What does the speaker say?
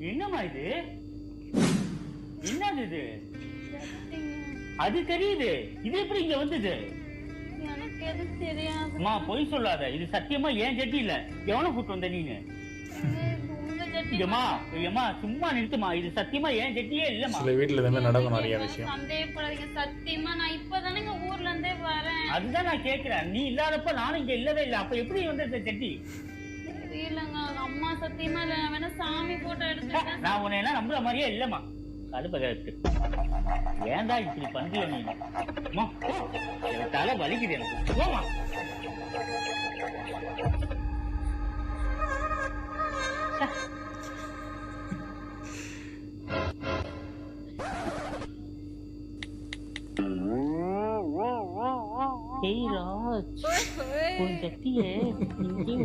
என்னம்மா இது? என்னது இது? சரிங்க. அது தெரியுது. இது எப்படி இங்க வந்தது? எனக்கு எதுவும் தெரியாது. அம்மா பொய் சொல்லாத. இது சத்தியமா ஏன் ஜட்டி இல்ல. எவனை கூட்டு வந்த ஏம்மா சும்மா நிறுத்துமா. இது சத்தியமா ஏன் ஜட்டியே இல்லம்மா. சில நடக்கும் நிறைய விஷயம். சந்தேகப்படாதீங்க. சத்தியமா நான் இப்பதானேங்க ஊர்ல இருந்தே வரேன். அதுதான் நான் கேக்குறேன் நீ இல்லாதப்ப நானும் இங்க இல்லவே இல்ல. அப்ப எப்படி வந்த இந்த ஜட்டி தெரியலங்க அம்மா சத்தியமா இல்ல. வேணா சாமி போட்டோ எடுத்துட்டேன் நான் உன்னை எல்லாம் நம்புற மாதிரியே இல்லம்மா. கடுப்பகத்து ஏன்டா இப்படி பண்றிய நீ. எனக்கு தலை வலிக்குது எனக்கு. போமா ஏய் ராஜ் உன் ஜட்டியை இங்கே